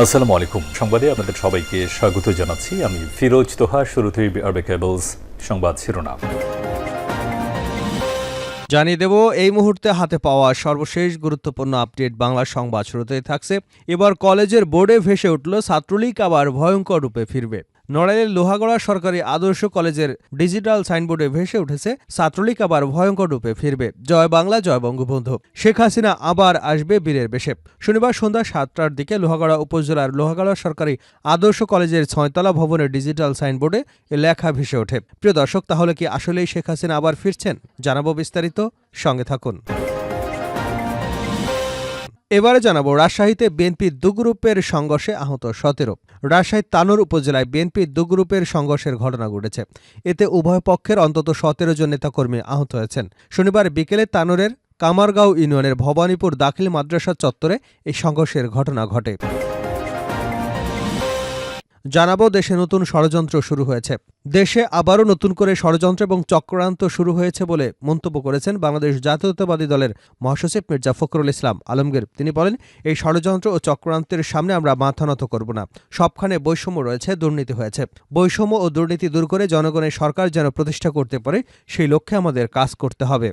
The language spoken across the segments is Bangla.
আসসালামু আলাইকুম। সংবাদে আপনাদের সবাইকে স্বাগত জানাচ্ছি। আমি ফিরোজ তোহা, শুরুতেই আরবে কেবলস সংবাদ শিরোনাম। জানিয়ে দেব, এই মুহূর্তে হাতে পাওয়া সর্বশেষ গুরুত্বপূর্ণ আপডেট বাংলা সংবাদ শুরুতেই থাকছে। এবার কলেজের বোর্ডে ভেসে উঠল ছাত্রলীগ, আবার ভয়ঙ্কর রূপে ফিরবে। নড়াইলের লোহাগড়া সরকারি আদর্শ কলেজের ডিজিটাল সাইনবোর্ডে ভেসে উঠেছে ছাত্রলীগ আবার ভয়ঙ্কর রূপে ফিরবে। জয় বাংলা, জয় বঙ্গবন্ধু। শেখ হাসিনা আবার আসবে বীরের বেশে। শনিবার সন্ধ্যা সাতটার দিকে লোহাগড়া উপজেলার লোহাগড়া সরকারি আদর্শ কলেজের ছয়তলা ভবনের ডিজিটাল সাইনবোর্ডে লেখা ভেসে ওঠে। প্রিয় দর্শক, তাহলে কি আসলেই শেখ হাসিনা আবার ফিরছেন? জানাব বিস্তারিত। সঙ্গে থাকুন। এবারে জানাব, রাজশাহীতে বিএনপির দু গ্রুপের সংঘর্ষে আহত সতেরো। রাজশাহীর তানোর উপজেলায় বিএনপির দু গ্রুপের সংঘর্ষের ঘটনা ঘটেছে। এতে উভয় পক্ষের অন্তত সতেরো জন নেতাকর্মী আহত হয়েছেন। শনিবার বিকেলে তানোরের কামারগাঁও ইউনিয়নের ভবানীপুর দাখিল মাদ্রাসা চত্বরে এই সংঘর্ষের ঘটনা ঘটে। জানাব, দেশে নতুন ষড়যন্ত্র শুরু হয়েছে। দেশে আবারও নতুন করে ষড়যন্ত্র এবং চক্রান্ত শুরু হয়েছে বলে মন্তব্য করেছেন বাংলাদেশ জাতীয়তাবাদী দলের মহাসচিব মির্জা ফখরুল ইসলাম আলমগীর। তিনি বলেন, এই ষড়যন্ত্র ও চক্রান্তের সামনে আমরা মাথা নত করব না। সবখানে বৈষম্য রয়েছে, দুর্নীতি হয়েছে। বৈষম্য ও দুর্নীতি দূর করে জনগণের সরকার যেন প্রতিষ্ঠা করতে পারে, সেই লক্ষ্যে আমাদের কাজ করতে হবে।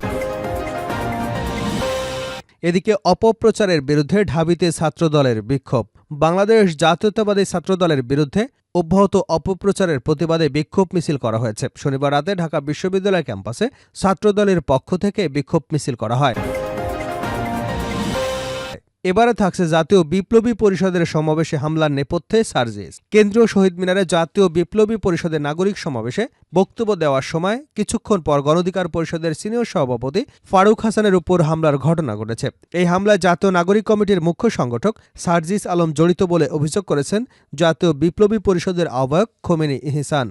এদিকে অপপ্রচারের বিরুদ্ধে ঢাবিতে ছাত্রদলের বিক্ষোভ। বাংলাদেশ জাতীয়তাবাদী ছাত্রদলের বিরুদ্ধে অব্যাহত অপপ্রচারের প্রতিবাদে বিক্ষোভ মিছিল করা হয়েছে। শনিবার রাতে ঢাকা বিশ্ববিদ্যালয় ক্যাম্পাসে ছাত্রদলের পক্ষ থেকে বিক্ষোভ মিছিল করা হয়। এবারে থাকছে জাতীয় বিপ্লবী পরিষদের সমাবেশে হামলার নেপথ্যে সার্জিস। কেন্দ্রীয় শহীদ মিনারে জাতীয় বিপ্লবী পরিষদের নাগরিক সমাবেশে বক্তব্য দেওয়ার সময় কিছুক্ষণ পর গণধিকার পরিষদের সিনিয়র সভাপতি ফারুক হাসানের উপর হামলার ঘটনা ঘটেছে। এই হামলায় জাতীয় নাগরিক কমিটির মুখ্য সংগঠক সার্জিস আলম জড়িত বলে অভিযোগ করেছেন জাতীয় বিপ্লবী পরিষদের আহ্বায়ক খোমেনি ইহসান।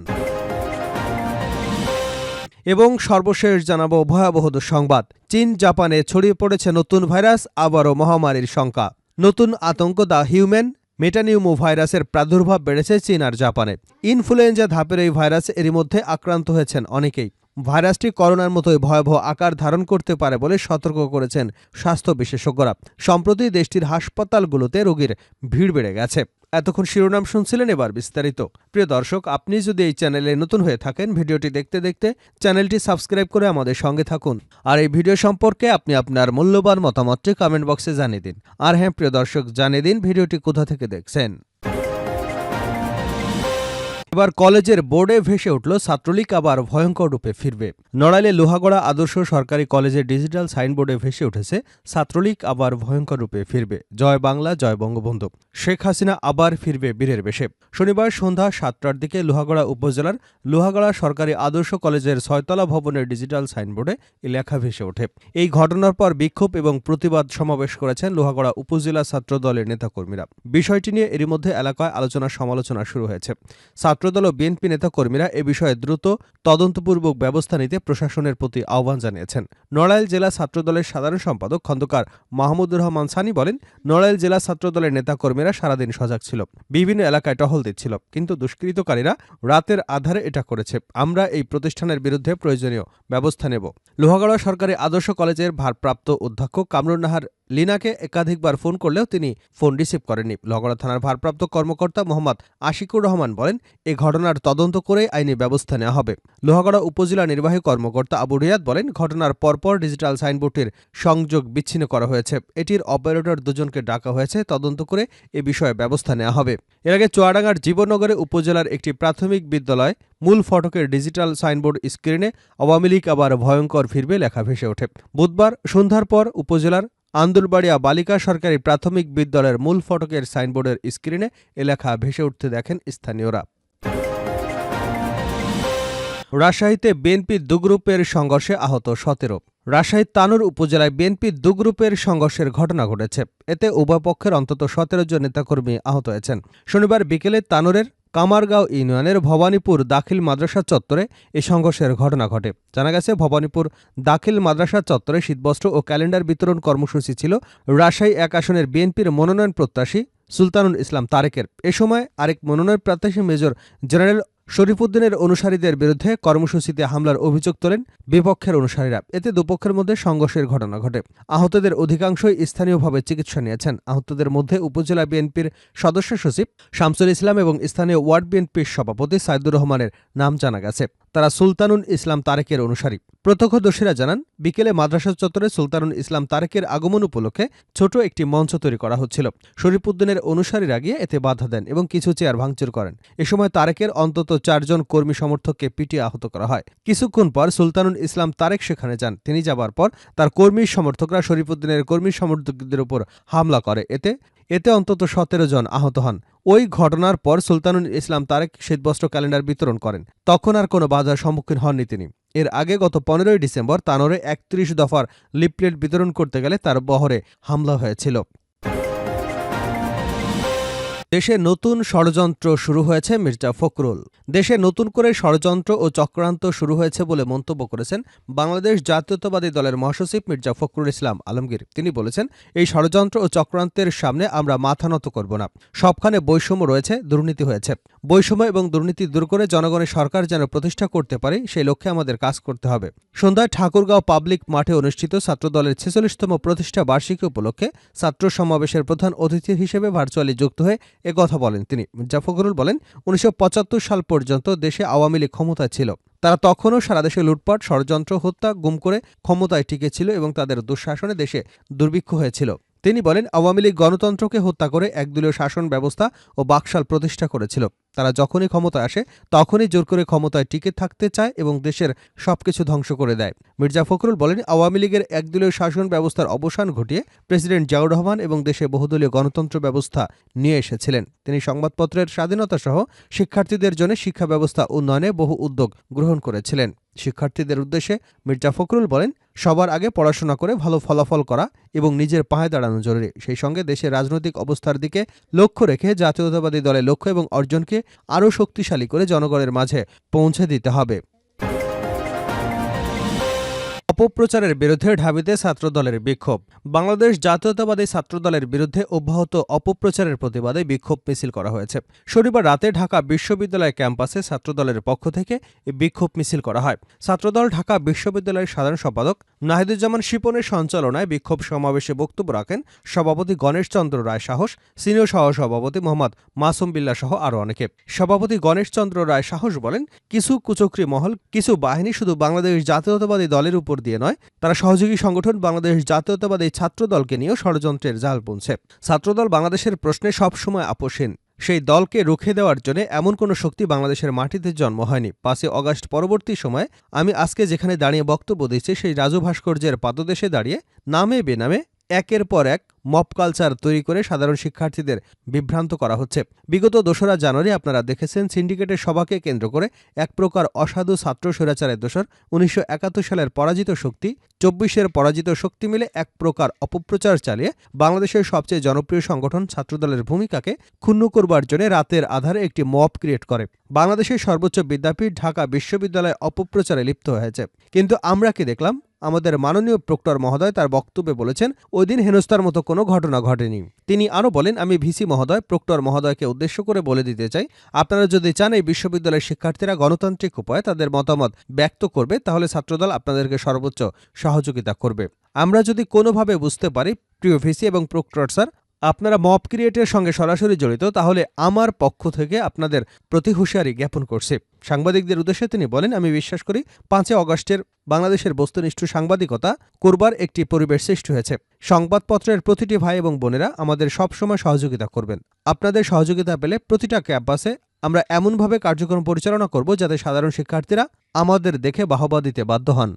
এবং সর্বশেষ জানাব ভয়াবহ সংবাদ চীন, জাপানে ছড়িয়ে পড়েছে নতুন ভাইরাস, আবারও মহামারীর শঙ্কা। নতুন আতঙ্ক, দ্য হিউম্যান মেটানিউমো ভাইরাসের প্রাদুর্ভাব বেড়েছে চীন আর জাপানে। ইনফ্লুয়েঞ্জা ধাপের এই ভাইরাস এরই মধ্যে আক্রান্ত হয়েছেন অনেকেই। ভাইরাসটি করোনার মতোই ভয়াবহ আকার ধারণ করতে পারে বলে সতর্ক করেছেন স্বাস্থ্য বিশেষজ্ঞরা। সম্প্রতি দেশটির হাসপাতালগুলোতে রোগীর ভিড় বেড়ে গেছে। এতক্ষণ শিরোনাম শুনছিলেন এবার বিস্তারিত। প্রিয় দর্শক, আপনি যদি এই চ্যানেলে নতুন হয়ে থাকেন, ভিডিওটি দেখতে দেখতে চ্যানেলটি সাবস্ক্রাইব করে আমাদের সঙ্গে থাকুন। আর এই ভিডিও সম্পর্কে আপনি আপনার মূল্যবান মতামতটি কমেন্ট বক্সে জানিয়ে দিন। আর হ্যাঁ প্রিয় দর্শক, জানিয়ে দিন ভিডিওটি কোথা থেকে দেখছেন। এবার কলেজের বোর্ডে ভেসে উঠল ছাত্রলীগ, আবার ভয়ঙ্কর রূপে ফিরবে। নড়াইলে লোহাগড়া আদর্শ সরকারি কলেজের ডিজিটাল সাইনবোর্ডে ভেসে উঠেছে ছাত্রলীগ, আবার ভয়ঙ্কর রূপে ফিরবে। জয় বাংলা, জয় বঙ্গবন্ধু। শেখ হাসিনা আবার ফিরবে বীরের বেশে। শনিবার সন্ধ্যা সাতটার দিকে লোহাগড়া উপজেলার লোহাগড়া সরকারি আদর্শ কলেজের ছয়তলা ভবনের ডিজিটাল সাইনবোর্ডে লেখা ভেসে ওঠে। এই ঘটনার পর বিক্ষোভ এবং প্রতিবাদ সমাবেশ করেছেন লোহাগড়া উপজেলা ছাত্র দলের নেতাকর্মীরা। বিষয়টি নিয়ে এরই মধ্যে এলাকায় আলোচনা সমালোচনা শুরু হয়েছে। ছাত্রদল ও বিএনপি নেতাকর্মীরা এ বিষয়ে দ্রুত তদন্তপূর্বক ব্যবস্থা নিতে প্রশাসনের প্রতি আহ্বান জানিয়েছেন। নড়াইল জেলা ছাত্রদলের সাধারণ সম্পাদক খন্দকার মাহমুদুর রহমান সানি বলেন, নড়াইল জেলা ছাত্রদলের নেতাকর্মীরা সারাদিন সজাগ ছিল, বিভিন্ন এলাকায় টহল দিচ্ছিল, কিন্তু দুষ্কৃতকারীরা রাতের আধারে এটা করেছে। আমরা এই প্রতিষ্ঠানের বিরুদ্ধে প্রয়োজনীয় ব্যবস্থা নেব। লোহাগড়া সরকারি আদর্শ কলেজের ভারপ্রাপ্ত অধ্যক্ষ কামরুন নাহার লিনাকে একাধিকবার ফোন করলেও তিনি ফোন রিসিভ করেননি। লগড়া থানার ভারপ্রাপ্ত কর্মকর্তা মোহাম্মদ আশিকুর রহমান বলেন এ ঘটনার তদন্ত করে আইনি ব্যবস্থা নেওয়া হবে। লোহাগড়া উপজেলা নির্বাহী কর্মকর্তা আবু রিয়াদ বলেন, ঘটনার পরপর ডিজিটাল সাইনবোর্ডটির সংযোগ বিচ্ছিন্ন করা হয়েছে। এটির অপারেটর দুজনকে ডাকা হয়েছে। তদন্ত করে এ বিষয়ে ব্যবস্থা নেওয়া হবে। এর আগে চুয়াডাঙ্গার জীবননগরে উপজেলার একটি প্রাথমিক বিদ্যালয় মূল ফটকের ডিজিটাল সাইনবোর্ড স্ক্রিনে আওয়ামী লীগ আবার ভয়ঙ্কর ফিরবে লেখা ভেসে ওঠে। বুধবার সন্ধ্যার পর উপজেলার আন্দুলবাড়িয়া বালিকা সরকারি প্রাথমিক বিদ্যালয়ের মূল ফটকের সাইনবোর্ডের স্ক্রিনে এ লেখা ভেসে উঠতে দেখেন স্থানীয়রা। রাজশাহীতে বিএনপির দু গ্রুপের সংঘর্ষে আহত সতেরো। রাজশাহীর তানুর উপজেলায় বিএনপির দু গ্রুপের সংঘর্ষের ঘটনা ঘটেছে। এতে উভয় পক্ষের অন্তত সতেরো জন নেতাকর্মী আহত হয়েছেন। শনিবার বিকেলে তানুরের কামারগাঁও ইউনিয়নের ভবানীপুর দাখিল মাদ্রাসা চত্বরে এই সংঘর্ষের ঘটনা ঘটে। জানা গেছে, ভবানীপুর দাখিল মাদ্রাসা চত্বরে শীতবস্ত্র ও ক্যালেন্ডার বিতরণ কর্মসূচি ছিল রাজশাহী এক আসনের বিএনপির মনোনয়ন প্রত্যাশী সুলতানুল ইসলাম তারেকের। এ সময় আরেক মনোনয়ন প্রত্যাশী মেজর জেনারেল শরীফুদ্দিনের অনুসারীদের বিরুদ্ধে কর্মসূচিতে হামলার অভিযোগ তোলেন বিপক্ষের অনুসারীরা। এতে দুপক্ষের মধ্যে সংঘর্ষের ঘটনা ঘটে। আহতদের অধিকাংশই স্থানীয়ভাবে চিকিৎসা নিয়েছেন। আহতদের মধ্যে উপজেলা বিএনপির সদস্য সচিব, শামসুল ইসলাম এবং স্থানীয় ওয়ার্ড বিএনপির সভাপতি সাইদুর রহমানের নাম জানা গেছে। তারা সুলতানুল ইসলাম তারেকের অনুসারী। প্রত্যক্ষদর্শীরা জানান, বিকেলে মাদ্রাসা চত্বরে সুলতানুল ইসলাম তারেকের আগমন উপলক্ষে ছোট একটি মঞ্চ তৈরি করা হচ্ছিল। শরীফুদ্দিনের অনুসারীরা গিয়ে এতে বাধা দেন এবং কিছু চেয়ার ভাঙচুর করেন। এ সময় তারেকের অন্তত চারজন কর্মী সমর্থককে পিটিয়ে আহত করা হয়। কিছুক্ষণ পর সুলতানুল ইসলাম তারেক সেখানে যান। তিনি যাবার পর তার কর্মী সমর্থকরা শরীফুদ্দিনের কর্মী সমর্থকদের উপর হামলা করে। এতে এতে অন্তত সতেরো জন আহত হন। ওই ঘটনার পর সুলতানুল ইসলাম তারেক শীতবস্ত্র ক্যালেন্ডার বিতরণ করেন। তখন আর কোনো বাধার সম্মুখীন হননি তিনি। এর আগে গত পনেরোই ডিসেম্বর তানোরে একত্রিশ দফার লিপলেট বিতরণ করতে গেলে তার বহরে হামলা হয়েছিল। দেশে নতুন ষড়যন্ত্র শুরু হয়েছে মির্জা ফখরুল। দেশে নতুন করে ষড়যন্ত্র ও চক্রান্ত শুরু হয়েছে বলে মন্তব্য করেছেন বাংলাদেশ জাতীয়তাবাদী দলের মহাসচিব মির্জা ফখরুল ইসলাম আলমগীর। তিনি বলেছেন, এই ষড়যন্ত্র ও চক্রান্তের সামনে আমরা মাথা নত করব না। সবখানে বৈষম্য রয়েছে, দুর্নীতি হয়েছে। বৈষম্য এবং দুর্নীতি দূর করে জনগণের সরকার যেন প্রতিষ্ঠা করতে পারে, সেই লক্ষ্যে আমাদের কাজ করতে হবে। সন্ধ্যায় ঠাকুরগাঁও পাবলিক মাঠে অনুষ্ঠিত ছাত্রদলের ছেচল্লিশতম প্রতিষ্ঠা বার্ষিকী উপলক্ষে ছাত্র সমাবেশের প্রধান অতিথি হিসেবে ভার্চুয়ালি যুক্ত হয়ে কথা বলেন তিনি। মির্জা ফখরুল বলেন, উনিশশো পঁচাত্তর সাল পর্যন্ত দেশে আওয়ামী লীগ ক্ষমতায় ছিল। তারা তখনও সারা দেশে লুটপাট, ষড়যন্ত্র, হত্যা, গুম করে ক্ষমতায় টিকেছিল এবং তাদের দুঃশাসনে দেশে দুর্ভিক্ষ হয়েছিল। তিনি বলেন, আওয়ামী লীগ গণতন্ত্রকে হত্যা করে একদলীয় শাসন ব্যবস্থা ও বাকশাল প্রতিষ্ঠা করেছিল। তারা যখনই ক্ষমতায় আসে, তখনই জোর করে ক্ষমতায় টিকে থাকতে চায় এবং দেশের সবকিছু ধ্বংস করে দেয়। মির্জা ফখরুল বলেন, আওয়ামী লীগের একদলীয় শাসন ব্যবস্থার অবসান ঘটিয়ে প্রেসিডেন্ট জিয়াউর রহমান এবং দেশে বহুদলীয় গণতন্ত্র ব্যবস্থা নিয়ে এসেছিলেন। তিনি সংবাদপত্রের স্বাধীনতা সহ শিক্ষার্থীদের জন্য শিক্ষা ব্যবস্থা উন্নয়নে বহু উদ্যোগ গ্রহণ করেছিলেন। শিক্ষার্থীদের উদ্দেশ্যে মির্জা ফখরুল বলেন সবার আগে পড়াশোনা করে ভালো ফলাফল করা এবং নিজের পায়ে দাঁড়ানো জরুরি। সেই সঙ্গে দেশের রাজনৈতিক অবস্থার দিকে লক্ষ্য রেখে জাতীয়তাবাদী দলের লক্ষ্য এবং অর্জনকে আরও শক্তিশালী করে জনগণের মাঝে পৌঁছে দিতে হবে। অপপ্রচারের বিরুদ্ধে ঢাবিতে ছাত্রদলের বিক্ষোভ। বাংলাদেশ জাতীয়তাবাদী ছাত্রদলের বিরুদ্ধে অব্যাহত অপপ্রচারের প্রতিবাদে বিক্ষোভ মিছিল করা হয়েছে। শনিবার রাতে ঢাকা বিশ্ববিদ্যালয় ক্যাম্পাসে ছাত্রদলের পক্ষ থেকে বিক্ষোভ মিছিল করা হয়। ছাত্রদল ঢাকা বিশ্ববিদ্যালয়ের সাধারণ সম্পাদক নাহিদুজ্জামান শিপনের সঞ্চালনায় বিক্ষোভ সমাবেশে বক্তব্য রাখেন সভাপতি গণেশচন্দ্র রায় সাহস, সিনিয়র সহ সভাপতি মোহাম্মদ মাসুম বিল্লা সহ আরও অনেকে। সভাপতি গণেশচন্দ্র রায় সাহস বলেন, কিছু কুচক্রী মহল, কিছু বাহিনী শুধু বাংলাদেশ জাতীয়তাবাদী দলের উপর দিয়ে নয়, তারা সহযোগী সংগঠন বাংলাদেশ জাতীয়তাবাদী ছাত্র দলকে নিয়েও ষড়যন্ত্রের জাল বুনছে। ছাত্রদল বাংলাদেশের প্রশ্নে সবসময় আপোষহীন। সেই দলকে রুখে দেওয়ার জন্য এমন কোনো শক্তি বাংলাদেশের মাটিতে জন্ম হয়নি। পাঁচই অগাস্ট পরবর্তী সময়ে আমি আজকে যেখানে দাঁড়িয়ে বক্তব্য দিচ্ছি, সেই রাজু ভাস্কর্যের পাদদেশে দাঁড়িয়ে নামে বেনামে একের পর এক মব কালচার তৈরি করে সাধারণ শিক্ষার্থীদের বিভ্রান্ত করা হচ্ছে। বিগত দোসরা জানুয়ারি আপনারা দেখেছেন সিন্ডিকেটের সভাকে কেন্দ্র করে এক প্রকার অসাধু ছাত্র স্বৈরাচারের দোসর উনিশশো সালের পরাজিত শক্তি, চব্বিশের পরাজিত শক্তি মিলে এক প্রকার অপপ্রচার চালিয়ে বাংলাদেশের সবচেয়ে জনপ্রিয় সংগঠন ছাত্রদলের ভূমিকাকে ক্ষুণ্ণ করবার জন্য রাতের আধারে একটি মপ ক্রিয়েট করে। বাংলাদেশের সর্বোচ্চ বিদ্যাপীঠ ঢাকা বিশ্ববিদ্যালয় অপপ্রচারে লিপ্ত হয়েছে। কিন্তু আমরা কি দেখলাম? আমাদের মাননীয় প্রক্টর মহোদয় তার বক্তব্যে বলেছেন, ওই দিন হেনস্থার মতো কোনো ঘটনা ঘটেনি। তিনি আরও বলেন, আমি ভিসি মহোদয়, প্রক্টর মহোদয়কে উদ্দেশ্য করে বলে দিতে চাই, আপনারা যদি চান এই বিশ্ববিদ্যালয়ের শিক্ষার্থীরা গণতান্ত্রিক উপায়ে তাদের মতামত ব্যক্ত করবে, তাহলে ছাত্রদল আপনাদেরকে সর্বোচ্চ সহযোগিতা করবে। আমরা যদি কোনোভাবে বুঝতে পারি, প্রিয় ভিসি এবং প্রক্টর স্যার আপনারা মব ক্রিয়েটের সঙ্গে সরাসরি জড়িত, তাহলে আমার পক্ষ থেকে আপনাদের প্রতি হুঁশিয়ারি জ্ঞাপন করছে। সাংবাদিকদের উদ্দেশ্যে তিনি বলেন, আমি বিশ্বাস করি, পাঁচই অগস্টের বাংলাদেশের বস্তুনিষ্ঠ সাংবাদিকতা করবার একটি পরিবেশ সৃষ্টি হয়েছে। সংবাদপত্রের প্রতিটি ভাই এবং বোনেরা আমাদের সবসময় সহযোগিতা করবেন। আপনাদের সহযোগিতা পেলে প্রতিটা ক্যাম্পাসে আমরা এমনভাবে কার্যক্রম পরিচালনা করব যাতে সাধারণ শিক্ষার্থীরা আমাদের দেখে বাহবা দিতে বাধ্য হন।